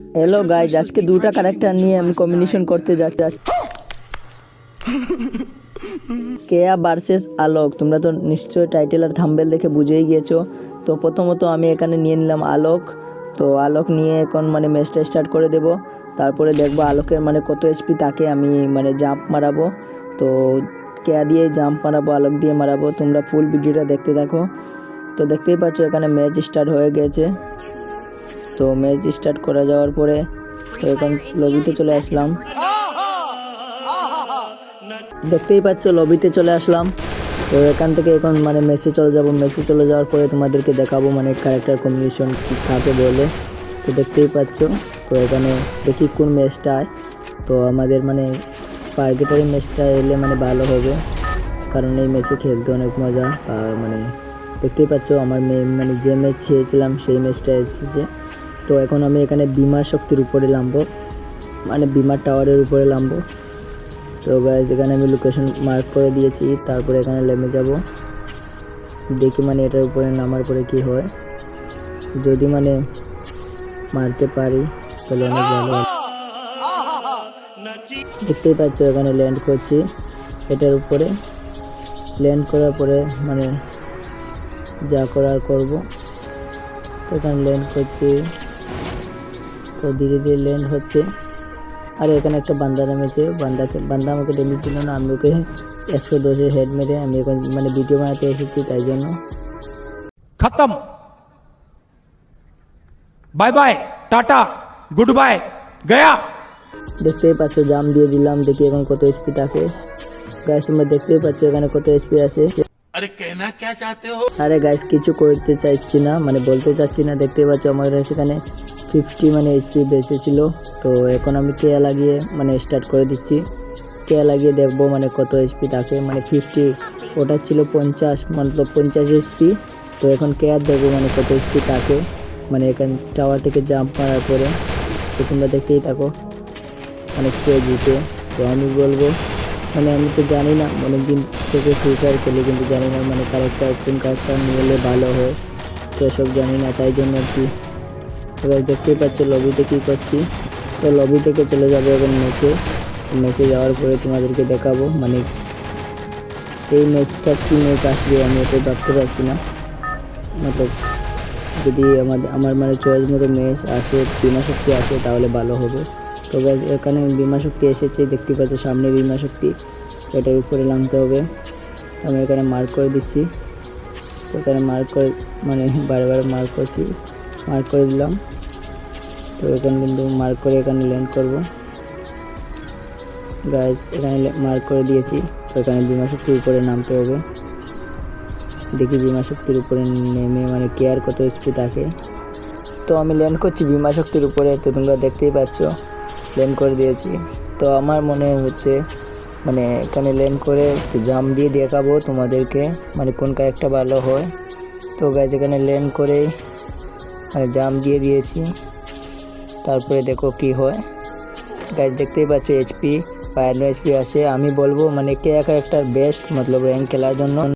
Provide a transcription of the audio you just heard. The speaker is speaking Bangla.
হ্যালো গাইজ আজকে দুটা ক্যারেক্টার নিয়ে আমি কম্বিনেশন করতে যাচ্ছি কেয়া ভার্সেস আলোক। তোমরা তো নিশ্চয়ই টাইটেল আর থাম্বেল দেখে বুঝেই গিয়েছো। তো প্রথমত আমি এখানে নিয়ে নিলাম আলোক। তো আলোক নিয়ে এখন মানে ম্যাচটা স্টার্ট করে দেব। তারপরে দেখব আলোকের মানে কত এইচপি তাকে আমি মানে জাম্প মারাবো। তো কেয়া দিয়ে জাম্প মারাবো, আলোক দিয়ে মারাবো। তোমরা ফুল ভিডিওটা দেখতে থাকো। তো দেখতেই পাচ্ছ এখানে ম্যাচ স্টার্ট হয়ে গেছে। তো ম্যাচ স্টার্ট করা যাওয়ার পরে তো এখন লবিতে চলে আসলাম। দেখতেই পাচ্ছ লবিতে চলে আসলাম। তো এখান থেকে এখন মানে ম্যাচে চলে যাব। ম্যাচে চলে যাওয়ার পরে তোমাদেরকে দেখাবো মানে ক্যারেক্টার কম্বিনেশন কাকে বলে। তো দেখতেই পাচ্ছ, তো এখানে দেখি কোন ম্যাচটায় তো আমাদের মানে পার্গেটারি ম্যাচটা এলে মানে ভালো হবে। কারণ এই ম্যাচে খেলতে অনেক মজা মানে দেখতেই পাচ্ছ, আমার মেয়ে মানে যে ম্যাচ চেয়েছিলাম সেই ম্যাচটা এসেছে। তো এখন আমি এখানে বিমা শক্তির উপরে নামবো। মানে বিমার টাওয়ারের উপরে নামবো। তো গাইজ এখানে আমি লোকেশন মার্ক করে দিয়েছি, তারপরে এখানে নেমে যাব। দেখি মানে এটার উপরে নামার পরে কি হয়। যদি মানে মারতে পারি, তাহলে অনেক ভালো। দেখতেই পাচ্ছ, এখানে ল্যান্ড করছি এটার উপরে। ল্যান্ড করার পরে মানে যা করার করব। তো এখানে ল্যান্ড করছি। তো ধীরে ধীরে ল্যান্ড হচ্ছে। আর এখানে একটা বান্দা নেমেছে। বান্দা বান্দা আমাকে ডেমি ছিল না। আমি ওকে একশো দশের হেড মেরে আমি এখন মানে ভিডিও বানাতে এসেছি তাই জন্য। খতম। Bye bye tata good bye গয়া দেখতেই পাচ্ছ জাম দিয়ে দিলাম। দেখি এখন কত স্পিড আছে। গাইস তোমরা দেখতেই পাচ্ছ এখানে কত স্পিড আছে। আরে কেনা কে চাইতে হো? আরে গাইস কিছু করতে চাইছি না মানে বলতে চাচ্ছি না। দেখতেই পাচ্ছ আমার এখানে ফিফটি মানে এইচপি বেঁচে ছিল, তো এখন আমি কেয়া লাগিয়ে মানে স্টার্ট করে দিচ্ছি। কেয়া লাগিয়ে দেখব মানে কত এইচপি থাকে মানে ফিফটি ওটা ছিল পঞ্চাশ মতলব পঞ্চাশ এইচপি তো এখন কেয়ার দেখব মানে কত এইচপি থাকে মানে এখান টাওয়ার থেকে জাম্প মারার পরে, তো তোমরা দেখতেই থাকো অনেক কে জিতে, তো আমি বলব মানে আমি তো জানি না অনেক দিন থেকে ফ্রি ফায়ার খেলি, কিন্তু জানি না মানে ক্যারেক্টার কোন ক্যারেক্টার নিলে ভালো হয়, তো এসব জানি না, তাই জন্য আর কি। এবার দেখতেই পাচ্ছ লবিতে কী করছি? তো লবি থেকে চলে যাব এখন ম্যাচে ম্যাচে যাওয়ার পরে তোমাদেরকে দেখাবো মানে এই ম্যাচটা কী ম্যাচ আসবে আমি এটা ভাবতে পারছি না। মতলব যদি আমাদের আমার মানে চয়েস মতো ম্যাচ আসে বিমা শক্তি আসে তাহলে ভালো হবে। তো guys, এখানে বিমা শক্তি এসেছে দেখতে পাচ্ছ সামনে বিমা শক্তি। এটার উপরে নামতে হবে। আমি এখানে মার্ক করে দিচ্ছি। তো এখানে মার্ক করে মানে বারে বারে মার্ক করছি। মার্ক করে দিলাম। তো এখানে কিন্তু মার্ক করে এখানে ল্যান্ড করব। গাইজ এখানে মার্ক করে দিয়েছি। তো এখানে বিমা শক্তির উপরে নামতে হবে। দেখি বিমা শক্তির উপরে নেমে মানে কেয়ার কত স্পিড থাকে। তো আমি ল্যান্ড করছি বিমা শক্তির উপরে, তো তোমরা দেখতেই পাচ্ছ ল্যান্ড করে দিয়েছি। তো আমার মনে হচ্ছে মানে এখানে ল্যান্ড করে জাম দিয়ে দেখাবো তোমাদেরকে মানে কোন ক্যারেক্টার ভালো হয়। তো গাছ এখানে ল্যান্ড করে মানে জাম দিয়ে দিয়েছি। তারপরে দেখো কি হয়। গাছ দেখতেই পাচ্ছ এইচপি বায়ান্ন এইচপি আছে। আমি বলব মানে কে ক্যারেক্টার বেস্ট মতলব র্যাঙ্ক খেলার জন্য।